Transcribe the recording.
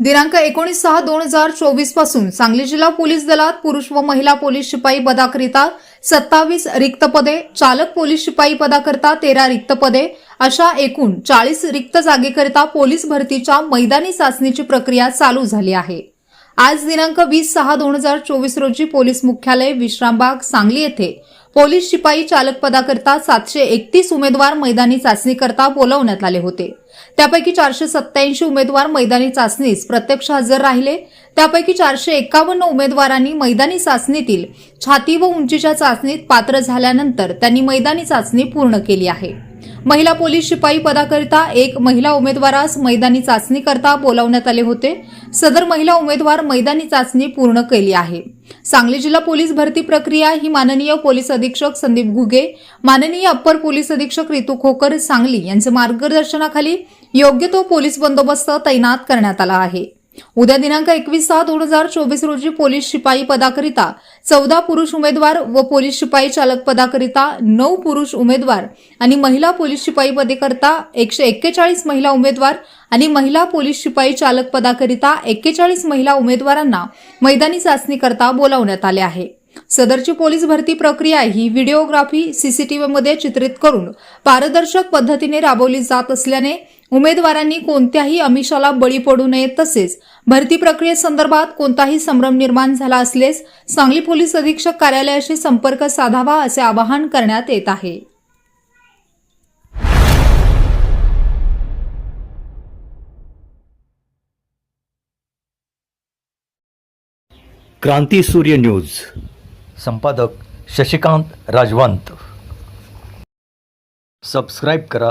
दिनांक एकोणीस सहा दोन हजार चोवीसपासून सांगली जिल्हा पोलीस दलात पुरुष व महिला पोलीस शिपाई पदाकरिता सत्तावीस रिक्त पदे चालक पोलीस शिपाई पदाकरिता तेरा रिक्त पदे अशा एकूण चाळीस रिक्त जागेकरिता पोलीस भरतीच्या मैदानी चाचणीची प्रक्रिया चालू झाली आहे. आज दिनांक वीस सहा दोन हजार चोवीस रोजी पोलीस मुख्यालय विश्रामबाग सांगली येथे पोलीस शिपाई चालक पदाकरता सातशे एकतीस उमेदवार मैदानी चाचणीकरता बोलावण्यात आले होते. त्यापैकी चारशे सत्याऐंशी उमेदवार मैदानी चाचणीस प्रत्यक्ष हजर राहिले. त्यापैकी चारशे एकावन्न उमेदवारांनी मैदानी चाचणीतील छाती व उंचीच्या चाचणीत पात्र झाल्यानंतर त्यांनी मैदानी चाचणी पूर्ण केली आहे. महिला पोलीस शिपाई पदाकरिता एक महिला उमेदवारास मैदानी चाचणी करता बोलावण्यात आले होते. सदर महिला उमेदवार मैदानी चाचणी पूर्ण केली आहे. सांगली जिल्हा पोलीस भरती प्रक्रिया ही माननीय पोलीस अधीक्षक संदीप घुगे माननीय अप्पर पोलीस अधीक्षक रितू खोकर सांगली यांच्या मार्गदर्शनाखाली योग्य तो पोलीस बंदोबस्त तैनात करण्यात आला आहे. उद्या दिनांक एकवीस सहा दोन हजार चोवीस रोजी पोलीस शिपाई पदाकरिता चौदा पुरुष उमेदवार व पोलीस शिपाई चालक पदाकरिता नऊ पुरुष उमेदवार आणि महिला पोलीस शिपाई पदेकरता एकशे एक्केचाळीस महिला उमेदवार आणि महिला पोलीस शिपाई चालक पदाकरिता एक्केचाळीस महिला उमेदवारांना मैदानी चाचणीकरता बोलावण्यात आले आहे. सदरची पोलीस भरती प्रक्रिया ही व्हिडिओग्राफी सीसीटीव्हीमध्ये चित्रित करून पारदर्शक पद्धतीने राबवली जात असल्याने उमेदवारांनी कोणत्याही अमिषाला बळी पडू नये तसेच भरती प्रक्रियेसंदर्भात कोणताही संभ्रम निर्माण झाला असल्यास सांगली पोलीस अधीक्षक कार्यालयाशी संपर्क साधावा असे आवाहन करण्यात येत आहे. क्रांती सूर्य न्यूज. संपादक शशिकांत राजवंत. सबस्क्राईब करा.